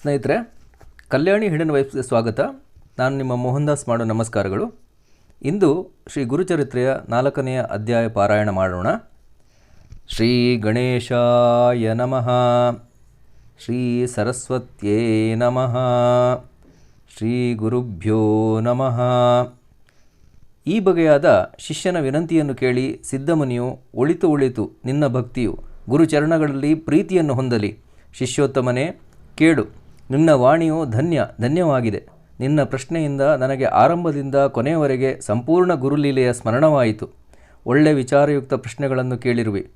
ಸ್ನೇಹಿತರೆ, ಕಲ್ಯಾಣಿ ಹಿಡನ್ ವೈಫ್ಸ್ಗೆ ಸ್ವಾಗತ. ನಾನು ನಿಮ್ಮ ಮೋಹನ್ ದಾಸ್ ಮಾಡೋ ನಮಸ್ಕಾರಗಳು. ಇಂದು ಶ್ರೀ ಗುರುಚರಿತ್ರೆಯ ನಾಲ್ಕನೆಯ ಅಧ್ಯಾಯ ಪಾರಾಯಣ ಮಾಡೋಣ. ಶ್ರೀ ಗಣೇಶಾಯ ನಮಃ. ಶ್ರೀ ಸರಸ್ವತ್ಯೇ ನಮಃ. ಶ್ರೀ ಗುರುಭ್ಯೋ ನಮಃ. ಈ ಬಗೆಯಾದ ಶಿಷ್ಯನ ವಿನಂತಿಯನ್ನು ಕೇಳಿ ಸಿದ್ಧಮುನಿಯು, ಒಳಿತು ಒಳಿತು, ನಿನ್ನ ಭಕ್ತಿಯು ಗುರುಚರಣಗಳಲ್ಲಿ ಪ್ರೀತಿಯನ್ನು ಹೊಂದಲಿ. ಶಿಷ್ಯೋತ್ತಮನೇ ಕೇಳು ನಿನ್ನ ವಾಣಿಯು ಧನ್ಯ, ಧನ್ಯವಾಗಿದೆ. ನಿನ್ನ ಪ್ರಶ್ನೆಯಿಂದ ನನಗೆ ಆರಂಭದಿಂದ ಕೊನೆಯವರೆಗೆ ಸಂಪೂರ್ಣ ಗುರುಲೀಲೆಯ ಸ್ಮರಣವಾಯಿತು. ಒಳ್ಳೆ ವಿಚಾರಯುಕ್ತ ಪ್ರಶ್ನೆಗಳನ್ನು ಕೇಳಿರುವೆ.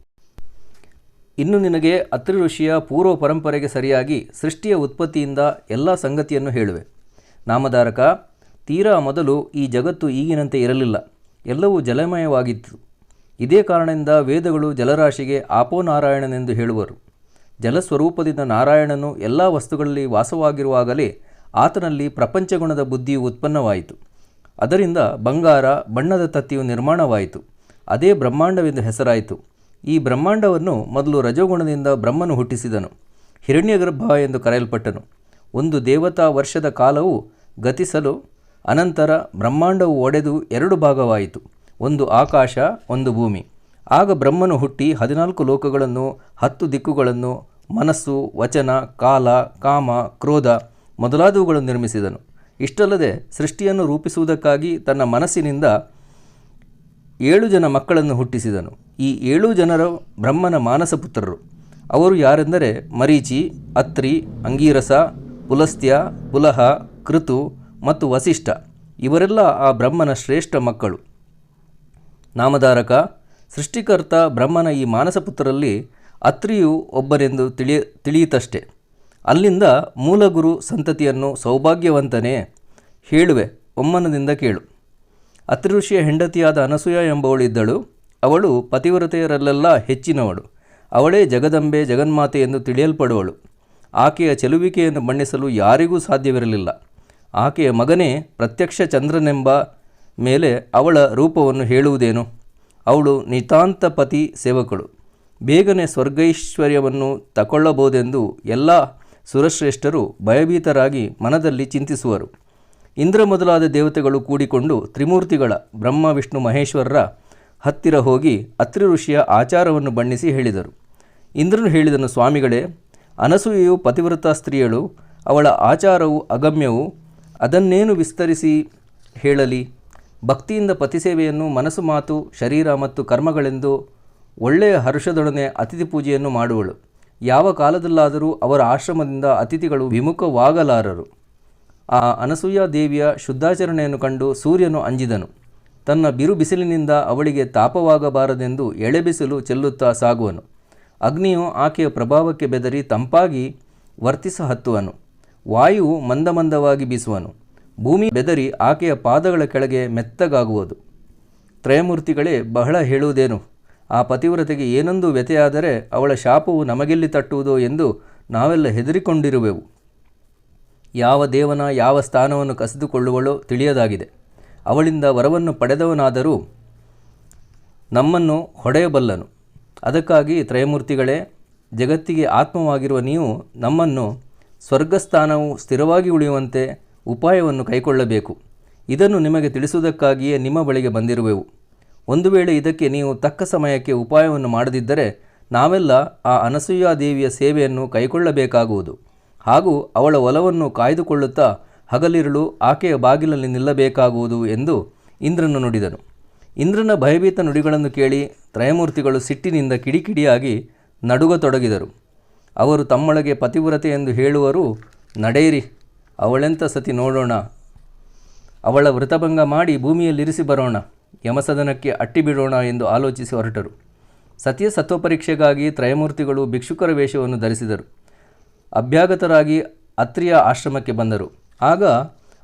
ಇನ್ನು ನಿನಗೆ ಅತ್ರಿ ಋಷಿಯ ಪೂರ್ವ ಪರಂಪರೆಗೆ ಸರಿಯಾಗಿ ಸೃಷ್ಟಿಯ ಉತ್ಪತ್ತಿಯಿಂದ ಎಲ್ಲ ಸಂಗತಿಯನ್ನು ಹೇಳುವೆ. ನಾಮಧಾರಕ, ತೀರಾ ಮೊದಲು ಈ ಜಗತ್ತು ಈಗಿನಂತೆ ಇರಲಿಲ್ಲ. ಎಲ್ಲವೂ ಜಲಮಯವಾಗಿತ್ತು. ಇದೇ ಕಾರಣದಿಂದ ವೇದಗಳು ಜಲರಾಶಿಗೆ ಆಪೋನಾರಾಯಣನೆಂದು ಹೇಳುವರು. ಜಲಸ್ವರೂಪದಿಂದ ನಾರಾಯಣನು ಎಲ್ಲ ವಸ್ತುಗಳಲ್ಲಿ ವಾಸವಾಗಿರುವಾಗಲೇ ಆತನಲ್ಲಿ ಪ್ರಪಂಚಗುಣದ ಬುದ್ಧಿಯು ಉತ್ಪನ್ನವಾಯಿತು. ಅದರಿಂದ ಬಂಗಾರ, ಬಣ್ಣದ ತತ್ತಿಯು ನಿರ್ಮಾಣವಾಯಿತು. ಅದೇ ಬ್ರಹ್ಮಾಂಡವೆಂದು ಹೆಸರಾಯಿತು. ಈ ಬ್ರಹ್ಮಾಂಡವನ್ನು ಮೊದಲು ರಜೋಗುಣದಿಂದ ಬ್ರಹ್ಮನು ಹುಟ್ಟಿಸಿದನು. ಹಿರಣ್ಯಗರ್ಭ ಎಂದು ಕರೆಯಲ್ಪಟ್ಟನು. ಒಂದು ದೇವತಾ ವರ್ಷದ ಕಾಲವು ಗತಿಸಲು ಅನಂತರ ಬ್ರಹ್ಮಾಂಡವು ಒಡೆದು ಎರಡು ಭಾಗವಾಯಿತು. ಒಂದು ಆಕಾಶ, ಒಂದು ಭೂಮಿ. ಆಗ ಬ್ರಹ್ಮನು ಹುಟ್ಟಿ ಹದಿನಾಲ್ಕು ಲೋಕಗಳನ್ನು, ಹತ್ತು ದಿಕ್ಕುಗಳನ್ನು, ಮನಸ್ಸು, ವಚನ, ಕಾಲ, ಕಾಮ, ಕ್ರೋಧ ಮೊದಲಾದವುಗಳನ್ನು ನಿರ್ಮಿಸಿದನು. ಇಷ್ಟಲ್ಲದೆ ಸೃಷ್ಟಿಯನ್ನು ರೂಪಿಸುವುದಕ್ಕಾಗಿ ತನ್ನ ಮನಸ್ಸಿನಿಂದ ಏಳು ಜನ ಮಕ್ಕಳನ್ನು ಹುಟ್ಟಿಸಿದನು. ಈ ಏಳು ಜನರು ಬ್ರಹ್ಮನ ಮಾನಸ ಪುತ್ರರು. ಅವರು ಯಾರೆಂದರೆ ಮರೀಚಿ, ಅತ್ರಿ, ಅಂಗೀರಸ, ಪುಲಸ್ತ್ಯ, ಪುಲಹ, ಕೃತು ಮತ್ತು ವಸಿಷ್ಠ. ಇವರೆಲ್ಲ ಆ ಬ್ರಹ್ಮನ ಶ್ರೇಷ್ಠ ಮಕ್ಕಳು. ನಾಮಧಾರಕ ಸೃಷ್ಟಿಕರ್ತ ಬ್ರಹ್ಮನ ಈ ಮಾನಸಪುತ್ರರಲ್ಲಿ ಅತ್ರಿಯು ಒಬ್ಬರೆಂದು ತಿಳಿ ತಿಳಿಯಿತಷ್ಟೆ. ಅಲ್ಲಿಂದ ಮೂಲಗುರು ಸಂತತಿಯನ್ನು ಸೌಭಾಗ್ಯವಂತನೇ ಹೇಳುವೆ, ಒಮ್ಮನದಿಂದ ಕೇಳು. ಅತ್ರಿಋಷಿಯ ಹೆಂಡತಿಯಾದ ಅನಸೂಯ ಎಂಬವಳಿದ್ದಳು ಅವಳು ಪತಿವ್ರತೆಯರಲ್ಲೆಲ್ಲ ಹೆಚ್ಚಿನವಳು. ಅವಳೇ ಜಗದಂಬೆ ಜಗನ್ಮಾತೆ ಎಂದು ತಿಳಿಯಲ್ಪಡುವಳು. ಆಕೆಯ ಚೆಲುವಿಕೆಯನ್ನು ಬಣ್ಣಿಸಲು ಯಾರಿಗೂ ಸಾಧ್ಯವಿರಲಿಲ್ಲ. ಆಕೆಯ ಮಗನೇ ಪ್ರತ್ಯಕ್ಷ ಚಂದ್ರನೆಂಬ ಮೇಲೆ ಅವಳ ರೂಪವನ್ನು ಹೇಳುವುದೇನು? ಅವಳು ನಿತಾಂತ ಪತಿ ಸೇವಕಳು. ಬೇಗನೆ ಸ್ವರ್ಗೈಶ್ವರ್ಯವನ್ನು ತಕೊಳ್ಳಬಹುದೆಂದು ಎಲ್ಲ ಸುರಶ್ರೇಷ್ಠರು ಭಯಭೀತರಾಗಿ ಮನದಲ್ಲಿ ಚಿಂತಿಸುವರು. ಇಂದ್ರ ಮೊದಲಾದ ದೇವತೆಗಳು ಕೂಡಿಕೊಂಡು ತ್ರಿಮೂರ್ತಿಗಳ ಬ್ರಹ್ಮ, ವಿಷ್ಣು, ಮಹೇಶ್ವರರ ಹತ್ತಿರ ಹೋಗಿ ಅತ್ರಿ ಋಷಿಯ ಆಚಾರವನ್ನು ಬಣ್ಣಿಸಿ ಹೇಳಿದರು. ಇಂದ್ರನು ಹೇಳಿದನು, ಸ್ವಾಮಿಗಳೇ, ಅನಸೂಯೆಯು ಪತಿವ್ರತ ಸ್ತ್ರೀಯಳು, ಅವಳ ಆಚಾರವು ಅಗಮ್ಯವು ಅದನ್ನೇನು ವಿಸ್ತರಿಸಿ ಹೇಳಲಿ? ಭಕ್ತಿಯಿಂದ ಪತಿಸೇವೆಯನ್ನು ಮನಸ್ಸು, ಮಾತು, ಶರೀರ ಮತ್ತು ಕರ್ಮಗಳೆಂದು ಒಳ್ಳೆಯ ಹರ್ಷದೊಡನೆ ಅತಿಥಿ ಪೂಜೆಯನ್ನು ಮಾಡುವಳು. ಯಾವ ಕಾಲದಲ್ಲಾದರೂ ಅವರ ಆಶ್ರಮದಿಂದ ಅತಿಥಿಗಳು ವಿಮುಖವಾಗಲಾರರು. ಆ ಅನಸೂಯ ದೇವಿಯ ಶುದ್ಧಾಚರಣೆಯನ್ನು ಕಂಡು ಸೂರ್ಯನು ಅಂಜಿದನು. ತನ್ನ ಬಿರು ಬಿಸಿಲಿನಿಂದ ಅವಳಿಗೆ ತಾಪವಾಗಬಾರದೆಂದು ಎಳೆಬಿಸಿಲು ಚೆಲ್ಲುತ್ತಾ ಸಾಗುವನು. ಅಗ್ನಿಯು ಆಕೆಯ ಪ್ರಭಾವಕ್ಕೆ ಬೆದರಿ ತಂಪಾಗಿ ವರ್ತಿಸ ಹತ್ತುವನು ವಾಯುವು ಮಂದಮಂದವಾಗಿ ಬೀಸುವನು. ಭೂಮಿ ಬೆದರಿ ಆಕೆಯ ಪಾದಗಳ ಕೆಳಗೆ ಮೆತ್ತಗಾಗುವುದು. ತ್ರಯಮೂರ್ತಿಗಳೇ, ಬಹಳ ಹೇಳುವುದೇನು? ಆ ಪತಿವ್ರತೆಗೆ ಏನೊಂದು ವ್ಯತೆಯಾದರೆ ಅವಳ ಶಾಪವು ನಮಗೆಲ್ಲಿ ತಟ್ಟುವುದೋ ಎಂದು ನಾವೆಲ್ಲ ಹೆದರಿಕೊಂಡಿರುವೆವು. ಯಾವ ದೇವನ ಯಾವ ಸ್ಥಾನವನ್ನು ಕಸಿದುಕೊಳ್ಳುವಳೋ ತಿಳಿಯದಾಗಿದೆ. ಅವಳಿಂದ ವರವನ್ನು ಪಡೆದವನಾದರೂ ನಮ್ಮನ್ನು ಹೊಡೆಯಬಲ್ಲನು. ಅದಕ್ಕಾಗಿ ತ್ರಯಮೂರ್ತಿಗಳೇ, ಜಗತ್ತಿಗೆ ಆತ್ಮವಾಗಿರುವ ನೀವು ನಮ್ಮನ್ನು ಸ್ವರ್ಗಸ್ಥಾನವು ಸ್ಥಿರವಾಗಿ ಉಳಿಯುವಂತೆ ಉಪಾಯವನ್ನು ಕೈಗೊಳ್ಳಬೇಕು ಇದನ್ನು ನಿಮಗೆ ತಿಳಿಸುವುದಕ್ಕಾಗಿಯೇ ನಿಮ್ಮ ಬಳಿಗೆ ಬಂದಿರುವೆವು. ಒಂದು ವೇಳೆ ಇದಕ್ಕೆ ನೀವು ತಕ್ಕ ಸಮಯಕ್ಕೆ ಉಪಾಯವನ್ನು ಮಾಡದಿದ್ದರೆ ನಾವೆಲ್ಲ ಆ ಅನಸೂಯಾದೇವಿಯ ಸೇವೆಯನ್ನು ಕೈಗೊಳ್ಳಬೇಕಾಗುವುದು ಹಾಗೂ ಅವಳ ಒಲವನ್ನು ಕಾಯ್ದುಕೊಳ್ಳುತ್ತಾ ಹಗಲಿರುಳು ಆಕೆಯ ಬಾಗಿಲಲ್ಲಿ ನಿಲ್ಲಬೇಕಾಗುವುದು ಎಂದು ಇಂದ್ರನು ನುಡಿದನು. ಇಂದ್ರನ ಭಯಭೀತ ನುಡಿಗಳನ್ನು ಕೇಳಿ ತ್ರಯಮೂರ್ತಿಗಳು ಸಿಟ್ಟಿನಿಂದ ಕಿಡಿಕಿಡಿಯಾಗಿ ನಡುಗತೊಡಗಿದರು. ಅವರು ತಮ್ಮೊಳಗೆ ಪತಿವ್ರತೆ ಎಂದು ಹೇಳುವರು, ನಡೆಯಿರಿ. ಅವಳೆಂಥ ಸತಿ ನೋಡೋಣ? ಅವಳ ವೃತಭಂಗ ಮಾಡಿ ಭೂಮಿಯಲ್ಲಿರಿಸಿ ಬರೋಣ, ಯಮಸದನಕ್ಕೆ ಅಟ್ಟಿ ಬಿಡೋಣ ಎಂದು ಆಲೋಚಿಸಿ ಹೊರಟರು. ಸತಿಯ ಸತ್ವಪರೀಕ್ಷೆಗಾಗಿ ತ್ರಯಮೂರ್ತಿಗಳು ಭಿಕ್ಷುಕರ ವೇಷವನ್ನು ಧರಿಸಿದರು. ಅಭ್ಯಾಗತರಾಗಿ ಅತ್ರಿಯ ಆಶ್ರಮಕ್ಕೆ ಬಂದರು. ಆಗ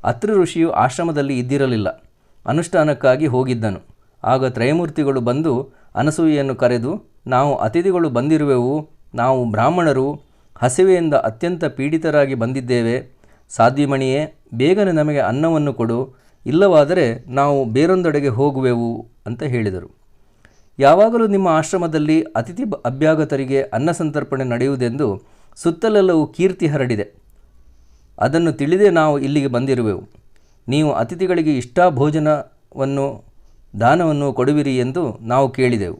ಅತ್ರಿ ಋಷಿಯು ಆಶ್ರಮದಲ್ಲಿ ಇದ್ದಿರಲಿಲ್ಲ. ಅನುಷ್ಠಾನಕ್ಕಾಗಿ ಹೋಗಿದ್ದನು. ಆಗ ತ್ರಯಮೂರ್ತಿಗಳು ಬಂದು ಅನಸೂಯೆಯನ್ನು ಕರೆದು, ನಾವು ಅತಿಥಿಗಳು ಬಂದಿರುವೆವು. ನಾವು ಬ್ರಾಹ್ಮಣರು. ಹಸಿವೆಯಿಂದ ಅತ್ಯಂತ ಪೀಡಿತರಾಗಿ ಬಂದಿದ್ದೇವೆ. ಸಾಧ್ವಿಮಣಿಯೇ, ಬೇಗನೆ ನಮಗೆ ಅನ್ನವನ್ನು ಕೊಡು, ಇಲ್ಲವಾದರೆ ನಾವು ಬೇರೊಂದೆಡೆಗೆ ಹೋಗುವೆವು ಅಂತ ಹೇಳಿದರು. ಯಾವಾಗಲೂ ನಿಮ್ಮ ಆಶ್ರಮದಲ್ಲಿ ಅತಿಥಿ ಅಭ್ಯಾಗತರಿಗೆ ಅನ್ನ ಸಂತರ್ಪಣೆ ನಡೆಯುವುದೆಂದು ಸುತ್ತಲೆಲ್ಲವೂ ಕೀರ್ತಿ ಹರಡಿದೆ. ಅದನ್ನು ತಿಳಿದೇ ನಾವು ಇಲ್ಲಿಗೆ ಬಂದಿರುವೆವು. ನೀವು ಅತಿಥಿಗಳಿಗೆ ಇಷ್ಟಾ ಭೋಜನವನ್ನು, ದಾನವನ್ನು ಕೊಡುವಿರಿ ಎಂದು ನಾವು ಕೇಳಿದೆವು.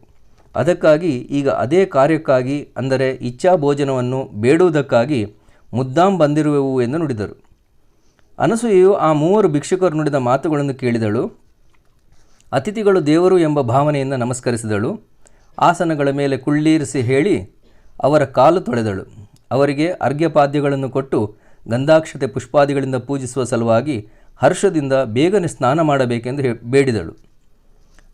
ಅದಕ್ಕಾಗಿ ಈಗ ಅದೇ ಕಾರ್ಯಕ್ಕಾಗಿ ಅಂದರೆ ಇಚ್ಛಾ ಭೋಜನವನ್ನು ಬೇಡುವುದಕ್ಕಾಗಿ ಮುದ್ದಾಂ ಬಂದಿರುವೆವು ಎಂದು ನುಡಿದರು. ಅನಸೂಯೆಯು ಆ ಮೂವರು ಭಿಕ್ಷುಕರು ನುಡಿದ ಮಾತುಗಳನ್ನು ಕೇಳಿದಳು. ಅತಿಥಿಗಳು ದೇವರು ಎಂಬ ಭಾವನೆಯಿಂದ ನಮಸ್ಕರಿಸಿದಳು. ಆಸನಗಳ ಮೇಲೆ ಕುಳ್ಳೀರಿಸಿ ಹೇಳಿ ಅವರ ಕಾಲು ತೊಳೆದಳು. ಅವರಿಗೆ ಅರ್ಘ್ಯಪಾದ್ಯಗಳನ್ನು ಕೊಟ್ಟು ಗಂಧಾಕ್ಷತೆ ಪುಷ್ಪಾದಿಗಳಿಂದ ಪೂಜಿಸುವ ಸಲುವಾಗಿ ಹರ್ಷದಿಂದ ಬೇಗನೆ ಸ್ನಾನ ಮಾಡಬೇಕೆಂದು ಬೇಡಿದಳು.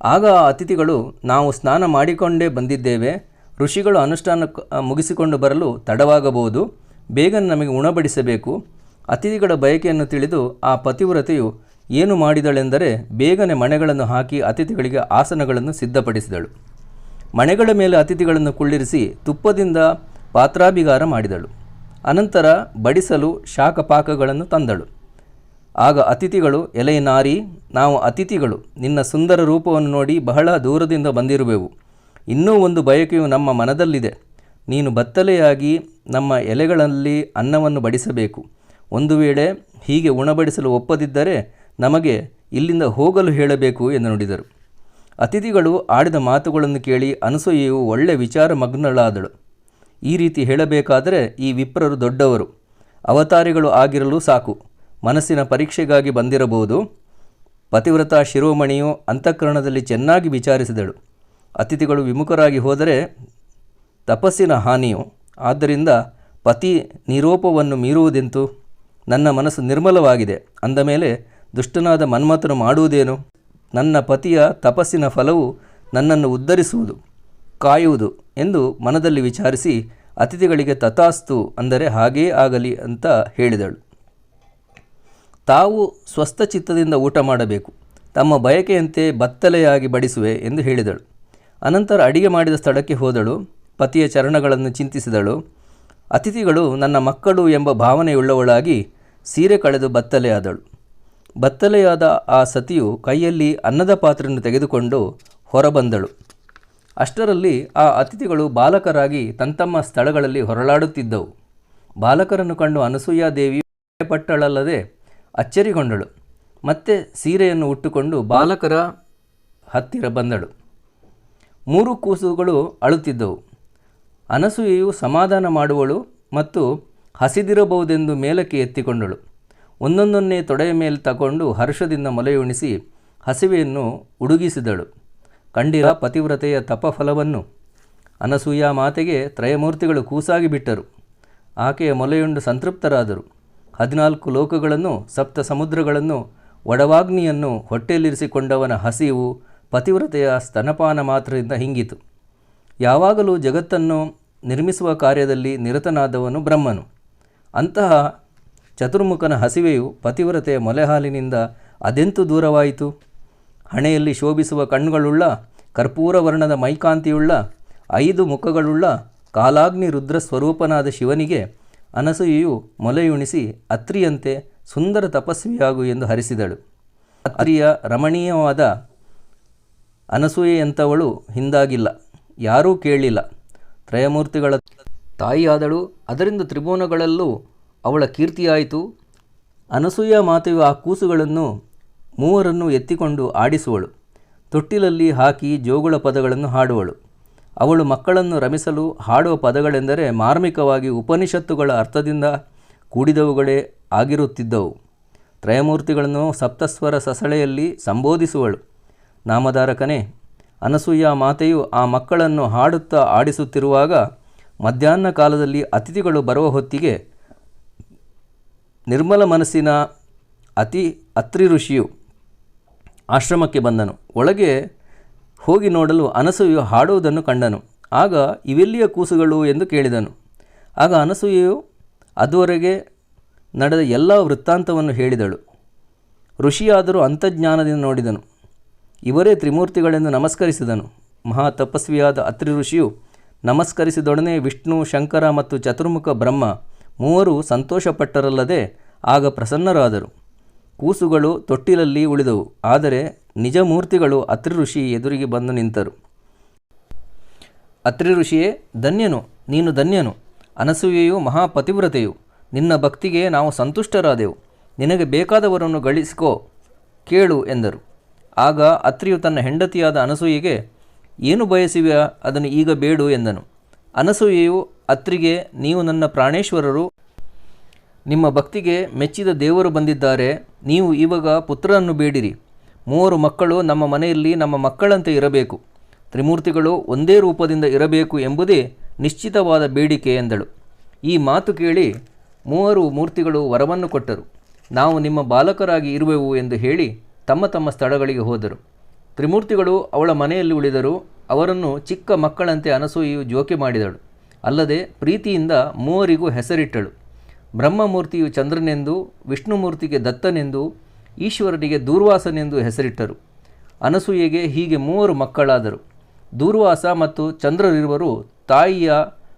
ಆಗ ಆ ಅತಿಥಿಗಳು, ನಾವು ಸ್ನಾನ ಮಾಡಿಕೊಂಡೇ ಬಂದಿದ್ದೇವೆ. ಋಷಿಗಳು ಅನುಷ್ಠಾನ ಮುಗಿಸಿಕೊಂಡು ಬರಲು ತಡವಾಗಬಹುದು. ಬೇಗನೆ ನಮಗೆ ಉಣಬಡಿಸಬೇಕು. ಅತಿಥಿಗಳ ಬಯಕೆಯನ್ನು ತಿಳಿದು ಆ ಪತಿವ್ರತೆಯು ಏನು ಮಾಡಿದಳೆಂದರೆ ಬೇಗನೆ ಮಣೆಗಳನ್ನು ಹಾಕಿ ಅತಿಥಿಗಳಿಗೆ ಆಸನಗಳನ್ನು ಸಿದ್ಧಪಡಿಸಿದಳು. ಮಣೆಗಳ ಮೇಲೆ ಅತಿಥಿಗಳನ್ನು ಕುಳ್ಳಿರಿಸಿ ತುಪ್ಪದಿಂದ ಪಾತ್ರಾಭಿಗಾರ ಮಾಡಿದಳು. ಅನಂತರ ಬಡಿಸಲು ಶಾಖಪಾಕಗಳನ್ನು ತಂದಳು. ಆಗ ಅತಿಥಿಗಳು ಎಲೆ ನಾರಿ ನಾವು ಅತಿಥಿಗಳು, ನಿನ್ನ ಸುಂದರ ರೂಪವನ್ನು ನೋಡಿ ಬಹಳ ದೂರದಿಂದ ಬಂದಿರುವೆವು. ಇನ್ನೂ ಒಂದು ಬಯಕೆಯು ನಮ್ಮ ಮನದಲ್ಲಿದೆ. ನೀನು ಬತ್ತಲೆಯಾಗಿ ನಮ್ಮ ಎಲೆಗಳಲ್ಲಿ ಅನ್ನವನ್ನು ಬಡಿಸಬೇಕು. ಒಂದು ವೇಳೆ ಹೀಗೆ ಉಣಬಡಿಸಲು ಒಪ್ಪದಿದ್ದರೆ ನಮಗೆ ಇಲ್ಲಿಂದ ಹೋಗಲು ಹೇಳಬೇಕು ಎಂದು ನುಡಿದರು. ಅತಿಥಿಗಳು ಆಡಿದ ಮಾತುಗಳನ್ನು ಕೇಳಿ ಅನಸೂಯೆಯು ಒಳ್ಳೆ ವಿಚಾರ ಮಗ್ನಳಾದಳು. ಈ ರೀತಿ ಹೇಳಬೇಕಾದರೆ ಈ ವಿಪ್ರರು ದೊಡ್ಡವರು. ಅವತಾರಿಗಳು ಆಗಿರಲು ಸಾಕು. ಮನಸ್ಸಿನ ಪರೀಕ್ಷೆಗಾಗಿ ಬಂದಿರಬಹುದು. ಪತಿವ್ರತ ಶಿರೋಮಣಿಯು ಅಂತಃಕರಣದಲ್ಲಿ ಚೆನ್ನಾಗಿ ವಿಚಾರಿಸಿದಳು. ಅತಿಥಿಗಳು ವಿಮುಖರಾಗಿ ಹೋದರೆ ತಪಸ್ಸಿನ ಹಾನಿಯು. ಆದ್ದರಿಂದ ಪತಿ ನಿರೋಪವನ್ನು ಮೀರುವುದೆಂತು? ನನ್ನ ಮನಸ್ಸು ನಿರ್ಮಲವಾಗಿದೆ. ಅಂದ ಮೇಲೆ ದುಷ್ಟನಾದ ಮನ್ಮಥನು ಮಾಡುವುದೇನು? ನನ್ನ ಪತಿಯ ತಪಸ್ಸಿನ ಫಲವು ನನ್ನನ್ನು ಉದ್ಧರಿಸುವುದು, ಕಾಯುವುದು ಎಂದು ಮನದಲ್ಲಿ ವಿಚಾರಿಸಿ ಅತಿಥಿಗಳಿಗೆ ತಥಾಸ್ತು ಅಂದರೆ ಹಾಗೇ ಆಗಲಿ ಅಂತ ಹೇಳಿದಳು. ತಾವು ಸ್ವಸ್ಥ ಚಿತ್ತದಿಂದ ಊಟ ಮಾಡಬೇಕು. ತಮ್ಮ ಬಯಕೆಯಂತೆ ಬತ್ತಲೆಯಾಗಿ ಬಡಿಸುವೆ ಎಂದು ಹೇಳಿದಳು. ಅನಂತರ ಅಡಿಗೆ ಮಾಡಿದ ಸ್ಥಳಕ್ಕೆ ಹೋದಳು. ಪತಿಯ ಚರಣಗಳನ್ನು ಚಿಂತಿಸಿದಳು. ಅತಿಥಿಗಳು, ನನ್ನ ಮಕ್ಕಳು ಎಂಬ ಭಾವನೆಯುಳ್ಳವಳಾಗಿ ಸೀರೆ ಕಳೆದು ಬತ್ತಲೆಯಾದಳು ಬತ್ತಲೆಯಾದ ಆ ಸತಿಯು ಕೈಯಲ್ಲಿ ಅನ್ನದ ಪಾತ್ರೆಯನ್ನು ತೆಗೆದುಕೊಂಡು ಹೊರಬಂದಳು. ಅಷ್ಟರಲ್ಲಿ ಆ ಅತಿಥಿಗಳು ಬಾಲಕರಾಗಿ ತಂತಮ್ಮ ಸ್ಥಳಗಳಲ್ಲಿ ಹೊರಳಾಡುತ್ತಿದ್ದವು. ಬಾಲಕರನ್ನು ಕಂಡು ಅನಸೂಯಾದೇವಿ ಭಯಪಟ್ಟಳಲ್ಲದೆ ಅಚ್ಚರಿಗೊಂಡಳು. ಮತ್ತೆ ಸೀರೆಯನ್ನು ಉಟ್ಟುಕೊಂಡು ಬಾಲಕರ ಹತ್ತಿರ ಬಂದಳು. ಮೂರು ಕೂಸುಗಳು ಅಳುತ್ತಿದ್ದವು. ಅನಸೂಯೆಯು ಸಮಾಧಾನ ಮಾಡುವಳು ಮತ್ತು ಹಸಿದಿರಬಹುದೆಂದು ಮೇಲಕ್ಕೆ ಎತ್ತಿಕೊಂಡಳು. ಒಂದೊಂದನ್ನೇ ತೊಡೆಯ ಮೇಲೆ ತಗೊಂಡು ಹರ್ಷದಿಂದ ಮೊಲೆಯುಣಿಸಿ ಹಸಿವೆಯನ್ನು ಉಡುಗಿಸಿದಳು. ಕಂಡಿರ ಪತಿವ್ರತೆಯ ತಪಫಲವನ್ನು. ಅನಸೂಯ ಮಾತೆಗೆ ತ್ರಯಮೂರ್ತಿಗಳು ಕೂಸಾಗಿ ಬಿಟ್ಟರು. ಆಕೆಯ ಮೊಲೆಯುಂಡು ಸಂತೃಪ್ತರಾದರು. ಹದಿನಾಲ್ಕು ಲೋಕಗಳನ್ನು, ಸಪ್ತ ಸಮುದ್ರಗಳನ್ನು ಒಡವಾಗ್ನಿಯನ್ನು ಹೊಟ್ಟೆಯಲ್ಲಿರಿಸಿಕೊಂಡವನ ಹಸಿವು ಪತಿವ್ರತೆಯ ಸ್ತನಪಾನ ಮಾತ್ರದಿಂದ ಹಿಂಗಿತು. ಯಾವಾಗಲೂ ಜಗತ್ತನ್ನು ನಿರ್ಮಿಸುವ ಕಾರ್ಯದಲ್ಲಿ ನಿರತನಾದವನು ಬ್ರಹ್ಮನು. ಅಂತಹ ಚತುರ್ಮುಖನ ಹಸಿವೆಯು ಪತಿವ್ರತೆಯ ಮೊಲೆಹಾಲಿನಿಂದ ಅದೆಂತು ದೂರವಾಯಿತು? ಹಣೆಯಲ್ಲಿ ಶೋಭಿಸುವ ಕಣ್ಣುಗಳುಳ್ಳ ಕರ್ಪೂರ ವರ್ಣದ ಮೈಕಾಂತಿಯುಳ್ಳ, ಐದು ಮುಖಗಳುಳ್ಳ, ಕಾಲಾಗ್ನಿ ರುದ್ರ ಸ್ವರೂಪನಾದ ಶಿವನಿಗೆ ಅನಸೂಯೆಯು ಮೊಲೆಯುಣಿಸಿ ಅತ್ರಿಯಂತೆ ಸುಂದರ ತಪಸ್ವಿಯಾಗು ಎಂದು ಹರಿಸಿದಳು. ಅತ್ರಿಯ ರಮಣೀಯವಾದ ಅನಸೂಯೆಯಂಥವಳು ಹಿಂದಾಗಿಲ್ಲ. ಯಾರೂ ಕೇಳಿಲ್ಲ. ತ್ರಯಮೂರ್ತಿಗಳ ತಾಯಿಯಾದಳು. ಅದರಿಂದ ತ್ರಿಭುವನಗಳಲ್ಲೂ ಅವಳ ಕೀರ್ತಿಯಾಯಿತು. ಅನಸೂಯ ಮಾತೆಯು ಆ ಕೂಸುಗಳನ್ನು ಮೂವರನ್ನು ಎತ್ತಿಕೊಂಡು ಆಡಿಸುವಳು. ತೊಟ್ಟಿಲಲ್ಲಿ ಹಾಕಿ ಜೋಗುಳ ಪದಗಳನ್ನು ಹಾಡುವಳು. ಅವಳು ಮಕ್ಕಳನ್ನು ರಮಿಸಲು ಹಾಡುವ ಪದಗಳೆಂದರೆ ಮಾರ್ಮಿಕವಾಗಿ ಉಪನಿಷತ್ತುಗಳ ಅರ್ಥದಿಂದ ಕೂಡಿದವುಗಳೇ ಆಗಿರುತ್ತಿದ್ದವು. ತ್ರಯಮೂರ್ತಿಗಳನ್ನು ಸಪ್ತಸ್ವರ ಸಸಳೆಯಲ್ಲಿ ಸಂಬೋಧಿಸುವಳು. ನಾಮಧಾರಕನೇ ಅನಸೂಯ ಮಾತೆಯು ಆ ಮಕ್ಕಳನ್ನು ಹಾಡುತ್ತಾ ಆಡಿಸುತ್ತಿರುವಾಗ ಮಧ್ಯಾಹ್ನ ಕಾಲದಲ್ಲಿ ಅತಿಥಿಗಳು ಬರುವ ಹೊತ್ತಿಗೆ ನಿರ್ಮಲ ಮನಸ್ಸಿನ ಅತಿ ಅತ್ರಿ ಋಷಿಯು ಆಶ್ರಮಕ್ಕೆ ಬಂದನು. ಒಳಗೆ ಹೋಗಿ ನೋಡಲು ಅನಸೂಯು ಹಾಡುವುದನ್ನು ಕಂಡನು. ಆಗ ಇವೆಲ್ಲಿಯ ಕೂಸುಗಳು ಎಂದು ಕೇಳಿದನು. ಆಗ ಅನಸೂಯೆಯು ಅದುವರೆಗೆ ನಡೆದ ಎಲ್ಲ ವೃತ್ತಾಂತವನ್ನು ಹೇಳಿದಳು. ಋಷಿಯಾದರೂ ಅಂತಜ್ಞಾನದಿಂದ ನೋಡಿದನು. ಇವರೇ ತ್ರಿಮೂರ್ತಿಗಳೆಂದು ನಮಸ್ಕರಿಸಿದನು. ಮಹಾ ತಪಸ್ವಿಯಾದ ಅತ್ರಿ ಋಷಿಯು ನಮಸ್ಕರಿಸಿದೊಡನೆ ವಿಷ್ಣು, ಶಂಕರ ಮತ್ತು ಚತುರ್ಮುಖ ಬ್ರಹ್ಮ ಮೂವರು ಸಂತೋಷಪಟ್ಟರಲ್ಲದೆ ಆಗ ಪ್ರಸನ್ನರಾದರು. ಕೂಸುಗಳು ತೊಟ್ಟಿಲಲ್ಲಿ ಉಳಿದವು. ಆದರೆ ನಿಜ ಮೂರ್ತಿಗಳು ಅತ್ರಿ ಋಷಿ ಎದುರಿಗೆ ಬಂದು ನಿಂತರು. ಅತ್ರಿ ಋಷಿಯೇ, ಧನ್ಯನು, ನೀನು ಧನ್ಯನು. ಅನಸೂಯೆಯು ಮಹಾಪತಿವ್ರತೆಯು. ನಿನ್ನ ಭಕ್ತಿಗೆ ನಾವು ಸಂತುಷ್ಟರಾದೆವು. ನಿನಗೆ ಬೇಕಾದವರನ್ನು ಗಳಿಸಿಕೋ, ಕೇಳು ಎಂದರು. ಆಗ ಅತ್ರಿಯು ತನ್ನ ಹೆಂಡತಿಯಾದ ಅನಸೂಯೆಗೆ, ಏನು ಬಯಸಿವೆಯಾ ಅದನ್ನು ಈಗ ಬೇಡು ಎಂದನು. ಅನಸೂಯೆಯು, ಅತ್ರಿಗೆ, ನೀವು ನನ್ನ ಪ್ರಾಣೇಶ್ವರರು. ನಿಮ್ಮ ಭಕ್ತಿಗೆ ಮೆಚ್ಚಿದ ದೇವರು ಬಂದಿದ್ದಾರೆ. ನೀವು ಇವಾಗ ಪುತ್ರನನ್ನು ಬೇಡಿರಿ. ಮೂವರು ಮಕ್ಕಳು ನಮ್ಮ ಮನೆಯಲ್ಲಿ ನಮ್ಮ ಮಕ್ಕಳಂತೆ ಇರಬೇಕು. ತ್ರಿಮೂರ್ತಿಗಳು ಒಂದೇ ರೂಪದಿಂದ ಇರಬೇಕು ಎಂಬುದೇ ನಿಶ್ಚಿತವಾದ ಬೇಡಿಕೆ ಎಂದಳು. ಈ ಮಾತು ಕೇಳಿ ಮೂವರು ಮೂರ್ತಿಗಳು ವರವನ್ನು ಕೊಟ್ಟರು. ನಾವು ನಿಮ್ಮ ಬಾಲಕರಾಗಿ ಇರುವೆವು ಎಂದು ಹೇಳಿ ತಮ್ಮ ತಮ್ಮ ಸ್ಥಳಗಳಿಗೆ ಹೋದರು. ತ್ರಿಮೂರ್ತಿಗಳು ಅವಳ ಮನೆಯಲ್ಲಿ ಉಳಿದರು. ಅವರನ್ನು ಚಿಕ್ಕ ಮಕ್ಕಳಂತೆ ಅನಸೂಯೆಯು ಜೋಕೆ ಮಾಡಿದಳು. ಅಲ್ಲದೆ ಪ್ರೀತಿಯಿಂದ ಮೂವರಿಗೂ ಹೆಸರಿಟ್ಟಳು. ಬ್ರಹ್ಮಮೂರ್ತಿಯು ಚಂದ್ರನೆಂದು, ವಿಷ್ಣುಮೂರ್ತಿಗೆ ದತ್ತನೆಂದು, ಈಶ್ವರನಿಗೆ ದೂರ್ವಾಸನೆಂದು ಹೆಸರಿಟ್ಟರು. ಅನಸೂಯೆಗೆ ಹೀಗೆ ಮೂವರು ಮಕ್ಕಳಾದರು. ದೂರ್ವಾಸ ಮತ್ತು ಚಂದ್ರರಿರುವರು ತಾಯಿಯ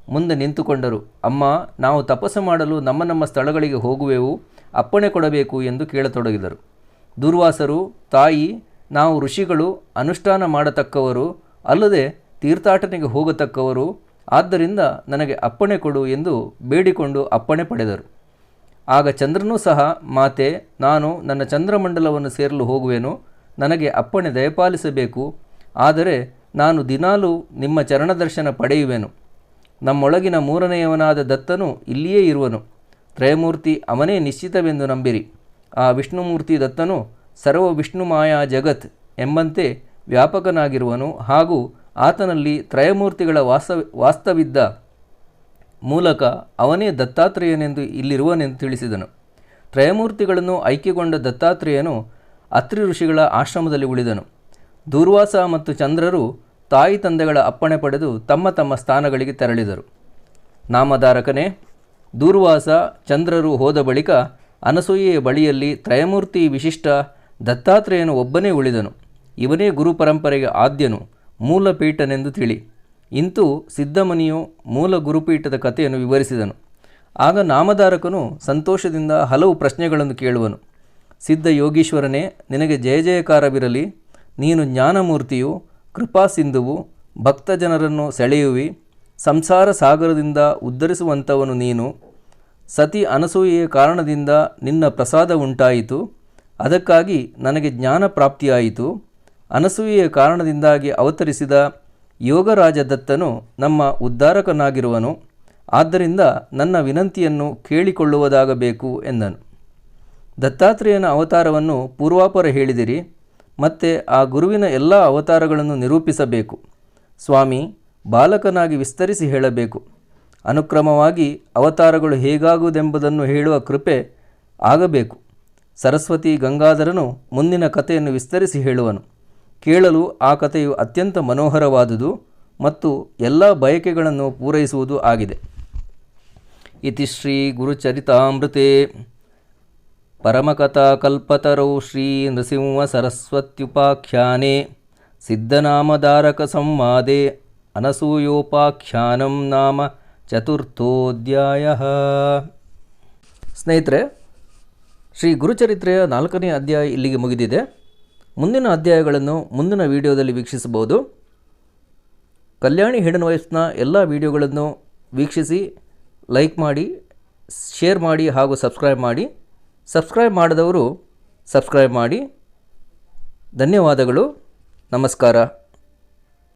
ಮುಂದೆ ನಿಂತುಕೊಂಡರು. ಅಮ್ಮ, ನಾವು ತಪಸ್ಸು ಮಾಡಲು ನಮ್ಮ ನಮ್ಮ ಸ್ಥಳಗಳಿಗೆ ಹೋಗುವೆವು. ಅಪ್ಪಣೆ ಕೊಡಬೇಕು ಎಂದು ಕೇಳತೊಡಗಿದರು. ದುರ್ವಾಸರು, ತಾಯಿ, ನಾವು ಋಷಿಗಳು, ಅನುಷ್ಠಾನ ಮಾಡತಕ್ಕವರು, ಅಲ್ಲದೆ ತೀರ್ಥಾಟನೆಗೆ ಹೋಗತಕ್ಕವರು, ಆದ್ದರಿಂದ ನನಗೆ ಅಪ್ಪಣೆ ಕೊಡು ಎಂದು ಬೇಡಿಕೊಂಡು ಅಪ್ಪಣೆ ಪಡೆದರು. ಆಗ ಚಂದ್ರನೂ ಸಹ, ಮಾತೆ, ನಾನು ನನ್ನ ಚಂದ್ರಮಂಡಲವನ್ನು ಸೇರಲು ಹೋಗುವೆನು, ನನಗೆ ಅಪ್ಪಣೆ ದಯಪಾಲಿಸಬೇಕು, ಆದರೆ ನಾನು ದಿನಾಲೂ ನಿಮ್ಮ ಚರಣದರ್ಶನ ಪಡೆಯುವೆನು. ನಮ್ಮೊಳಗಿನ ಮೂರನೆಯವನಾದ ದತ್ತನು ಇಲ್ಲಿಯೇ ಇರುವನು. ತ್ರಯಮೂರ್ತಿ, ಅವನೇ ನಿಶ್ಚಿತವೆಂದು ನಂಬಿರಿ. ಆ ವಿಷ್ಣುಮೂರ್ತಿ ದತ್ತನು ಸರ್ವ ವಿಷ್ಣು ಮಾಯಾ ಜಗತ್ ಎಂಬಂತೆ ವ್ಯಾಪಕನಾಗಿರುವನು ಹಾಗೂ ಆತನಲ್ಲಿ ತ್ರಯಮೂರ್ತಿಗಳ ವಾಸ, ವಾಸ್ತವಿದ್ದ ಮೂಲಕ ಅವನೇ ದತ್ತಾತ್ರೇಯನೆಂದು ಇಲ್ಲಿರುವನೆಂದು ತಿಳಿಸಿದನು. ತ್ರಯಮೂರ್ತಿಗಳನ್ನು ಐಕ್ಯಗೊಂಡ ದತ್ತಾತ್ರೇಯನು ಅತ್ರಿ ಋಷಿಗಳ ಆಶ್ರಮದಲ್ಲಿ ಉಳಿದನು. ದೂರ್ವಾಸ ಮತ್ತು ಚಂದ್ರರು ತಾಯಿ ತಂದೆಗಳ ಅಪ್ಪಣೆ ಪಡೆದು ತಮ್ಮ ತಮ್ಮ ಸ್ಥಾನಗಳಿಗೆ ತೆರಳಿದರು. ನಾಮಧಾರಕನೇ, ದೂರ್ವಾಸ, ಚಂದ್ರರು ಹೋದ ಬಳಿಕ ಅನಸೂಯೆಯ ಬಳಿಯಲ್ಲಿ ತ್ರಯಮೂರ್ತಿ ವಿಶಿಷ್ಟ ದತ್ತಾತ್ರೇಯನು ಒಬ್ಬನೇ ಉಳಿದನು. ಇವನೇ ಗುರು ಪರಂಪರೆಗೆ ಆದ್ಯನು, ಮೂಲಪೀಠನೆಂದು ತಿಳಿ. ಇಂತೂ ಸಿದ್ಧಮನಿಯು ಮೂಲ ಗುರುಪೀಠದ ಕಥೆಯನ್ನು ವಿವರಿಸಿದನು. ಆಗ ನಾಮಧಾರಕನು ಸಂತೋಷದಿಂದ ಹಲವು ಪ್ರಶ್ನೆಗಳನ್ನು ಕೇಳುವನು. ಸಿದ್ಧ ಯೋಗೀಶ್ವರನೇ, ನಿನಗೆ ಜಯ ಜಯಕಾರವಿರಲಿ. ನೀನು ಜ್ಞಾನಮೂರ್ತಿಯು, ಕೃಪಾಸಿಂಧುವು ಭಕ್ತ ಜನರನ್ನು ಸೆಳೆಯುವಿ. ಸಂಸಾರ ಸಾಗರದಿಂದ ಉದ್ಧರಿಸುವಂಥವನು ನೀನು. ಸತಿ ಅನಸೂಯೆಯ ಕಾರಣದಿಂದ ನಿನ್ನ ಪ್ರಸಾದ ಉಂಟಾಯಿತು. ಅದಕ್ಕಾಗಿ ನನಗೆ ಜ್ಞಾನ ಪ್ರಾಪ್ತಿಯಾಯಿತು. ಅನಸೂಯೆಯ ಕಾರಣದಿಂದಾಗಿ ಅವತರಿಸಿದ ಯೋಗರಾಜ ದತ್ತನು ನಮ್ಮ ಉದ್ಧಾರಕನಾಗಿರುವನು. ಆದ್ದರಿಂದ ನನ್ನ ವಿನಂತಿಯನ್ನು ಕೇಳಿಕೊಳ್ಳುವುದಾಗಬೇಕು ಎಂದನು. ದತ್ತಾತ್ರೇಯನ ಅವತಾರವನ್ನು ಪೂರ್ವಾಪರ ಹೇಳಿದಿರಿ. ಮತ್ತೆ ಆ ಗುರುವಿನ ಎಲ್ಲ ಅವತಾರಗಳನ್ನು ನಿರೂಪಿಸಬೇಕು. ಸ್ವಾಮಿ, ಬಾಲಕನಾಗಿ ವಿಸ್ತರಿಸಿ ಹೇಳಬೇಕು. ಅನುಕ್ರಮವಾಗಿ ಅವತಾರಗಳು ಹೇಗಾಗುವುದೆಂಬುದನ್ನು ಹೇಳುವ ಕೃಪೆ ಆಗಬೇಕು. ಸರಸ್ವತಿ ಗಂಗಾಧರನು ಮುಂದಿನ ಕಥೆಯನ್ನು ವಿಸ್ತರಿಸಿ ಹೇಳುವನು. ಕೇಳಲು ಆ ಕಥೆಯು ಅತ್ಯಂತ ಮನೋಹರವಾದುದು ಮತ್ತು ಎಲ್ಲ ಬಯಕೆಗಳನ್ನು ಪೂರೈಸುವುದು ಆಗಿದೆ. ಇತಿ ಶ್ರೀ ಗುರುಚರಿತಾಮೃತೆ. ಪರಮಕಥಾಕಲ್ಪತರೌ ಶ್ರೀ ನೃಸಿಂಹ ಸರಸ್ವತ್ಯುಪಾಖ್ಯಾನೆ. ಸಿದ್ಧನಾಮಧಾರಕ ಸಂವಾದೆ. ಅನಸೂಯೋಪಾಖ್ಯಾನಂ ನಾಮ ಚತುರ್ಥೋಧ್ಯಾಯ. ಸ್ನೇಹಿತರೆ, ಶ್ರೀ ಗುರುಚರಿತ್ರೆಯ ನಾಲ್ಕನೇ ಅಧ್ಯಾಯ ಇಲ್ಲಿಗೆ ಮುಗಿದಿದೆ. ಮುಂದಿನ ಅಧ್ಯಾಯಗಳನ್ನು ಮುಂದಿನ ವಿಡಿಯೋದಲ್ಲಿ ವೀಕ್ಷಿಸಬಹುದು. ಕಲ್ಯಾಣಿ ಹಿಡನ್ ವೈಫ್ಸ್ನ ಎಲ್ಲ ವಿಡಿಯೋಗಳನ್ನು ವೀಕ್ಷಿಸಿ, ಲೈಕ್ ಮಾಡಿ, ಶೇರ್ ಮಾಡಿ ಹಾಗೂ ಸಬ್ಸ್ಕ್ರೈಬ್ ಮಾಡಿ. ಸಬ್ಸ್ಕ್ರೈಬ್ ಮಾಡಿದವರು ಸಬ್ಸ್ಕ್ರೈಬ್ ಮಾಡಿ. ಧನ್ಯವಾದಗಳು. ನಮಸ್ಕಾರ.